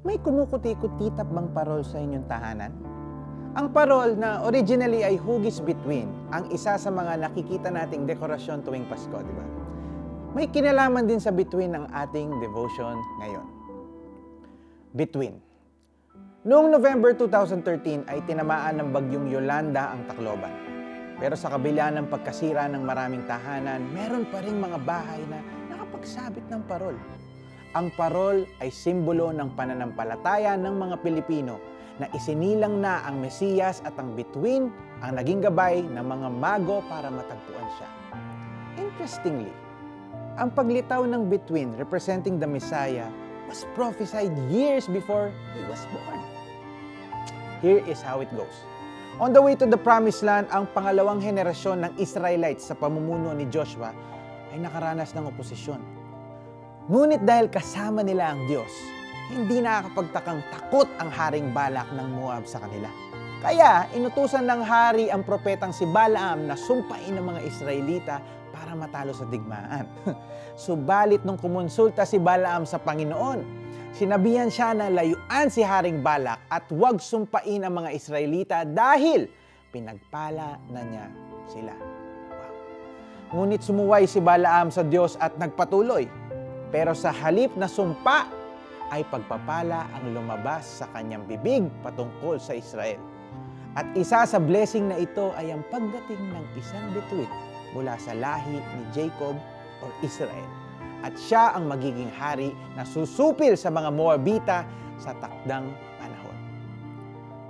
May kumukuti-kutitap bang parol sa inyong tahanan? Ang parol na originally ay hugis between ang isa sa mga nakikita nating dekorasyon tuwing Pasko, di ba? May kinalaman din sa between ng ating devotion ngayon. Between. Noong November 2013 ay tinamaan ng bagyong Yolanda ang Tacloban. Pero sa kabila ng pagkasira ng maraming tahanan, meron pa rin mga bahay na nakapagsabit ng parol. Ang parol ay simbolo ng pananampalataya ng mga Pilipino na isinilang na ang Mesiyas at ang bituin ang naging gabay ng mga mago para matagpuan siya. Interestingly, ang paglitaw ng bituin representing the Messiah was prophesied years before he was born. Here is how it goes. On the way to the promised land, ang pangalawang henerasyon ng Israelites sa pamumuno ni Joshua ay nakaranas ng oposisyon. Ngunit dahil kasama nila ang Diyos, hindi nakakapagtakang takot ang haring Balak ng Moab sa kanila. Kaya inutusan ng hari ang propetang si Balaam na sumpain ng mga Israelita para matalo sa digmaan. Subalit nung kumonsulta si Balaam sa Panginoon, sinabihan siya na layuan si Haring Balak at huwag sumpain ang mga Israelita dahil pinagpala na niya sila. Wow. Ngunit sumuway si Balaam sa Diyos at nagpatuloy. Pero sa halip na sumpa, ay pagpapala ang lumabas sa kanyang bibig patungkol sa Israel. At isa sa blessing na ito ay ang pagdating ng isang bituin mula sa lahi ni Jacob or Israel. At siya ang magiging hari na susupil sa mga Moabita sa takdang panahon.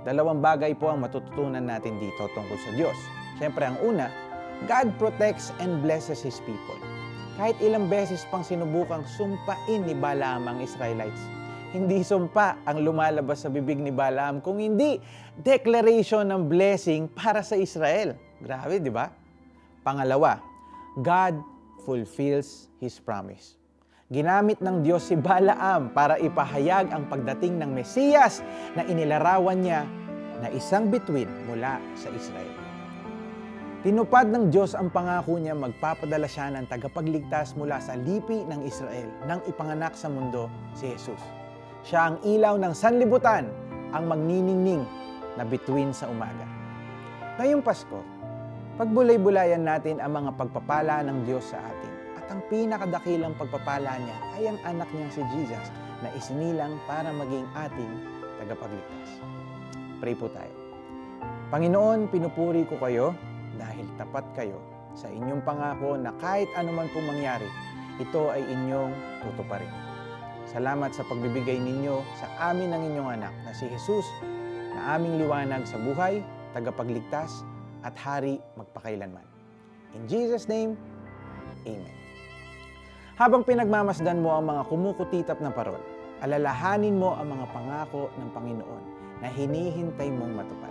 Dalawang bagay po ang matututunan natin dito tungkol sa Diyos. Siyempre, ang una, God protects and blesses His people. Kahit ilang beses pang sinubukang sumpain ni Balaam ang Israelites, hindi sumpa ang lumalabas sa bibig ni Balaam, kung hindi declaration ng blessing para sa Israel. Grabe, di ba? Pangalawa, God fulfills His promise. Ginamit ng Diyos si Balaam para ipahayag ang pagdating ng Mesiyas na inilarawan niya na isang bituin mula sa Israel. Tinupad ng Diyos ang pangako niya magpapadala siya ng tagapagligtas mula sa lipi ng Israel nang ipanganak sa mundo si Jesus. Siya ang ilaw ng sanlibutan, ang magniningning na bituin sa umaga. Ngayong Pasko, pagbulay-bulayan natin ang mga pagpapala ng Diyos sa atin. At ang pinakadakilang pagpapala niya ay ang anak niya si Jesus na isinilang para maging ating tagapagligtas. Pray po tayo. Panginoon, pinupuri ko kayo dahil tapat kayo sa inyong pangako na kahit anuman pong mangyari, ito ay inyong tutuparin. Salamat sa pagbibigay ninyo sa amin ng inyong anak na si Jesus na aming liwanag sa buhay, tagapagligtas, at hari magpakailanman. In Jesus' name, Amen. Habang pinagmamasdan mo ang mga kumukutitap na parol, alalahanin mo ang mga pangako ng Panginoon na hinihintay mong matupad.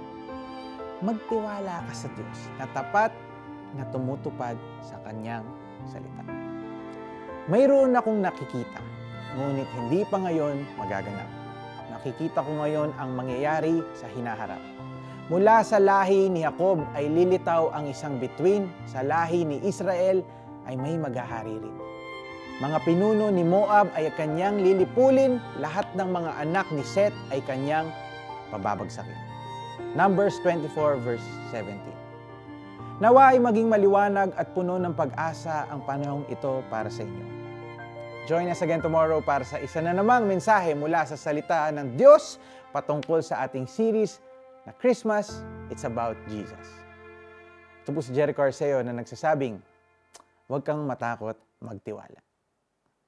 Magtiwala ka sa Diyos na tapat na tumutupad sa Kanyang salita. Mayroon akong nakikita, ngunit hindi pa ngayon magaganap. Nakikita ko ngayon ang mangyayari sa hinaharap. Mula sa lahi ni Jacob ay lilitaw ang isang bituin, sa lahi ni Israel ay may maghahari rin. Mga pinuno ni Moab ay kanyang lilipulin, lahat ng mga anak ni Seth ay kanyang pababagsakin. Numbers 24 verse 17. Nawa ay maging maliwanag at puno ng pag-asa ang panahong ito para sa inyo. Join us again tomorrow para sa isa na namang mensahe mula sa salita ng Diyos patungkol sa ating series na Christmas, It's About Jesus. Ito po si Jericho Arceo na nagsasabing, huwag kang matakot magtiwala.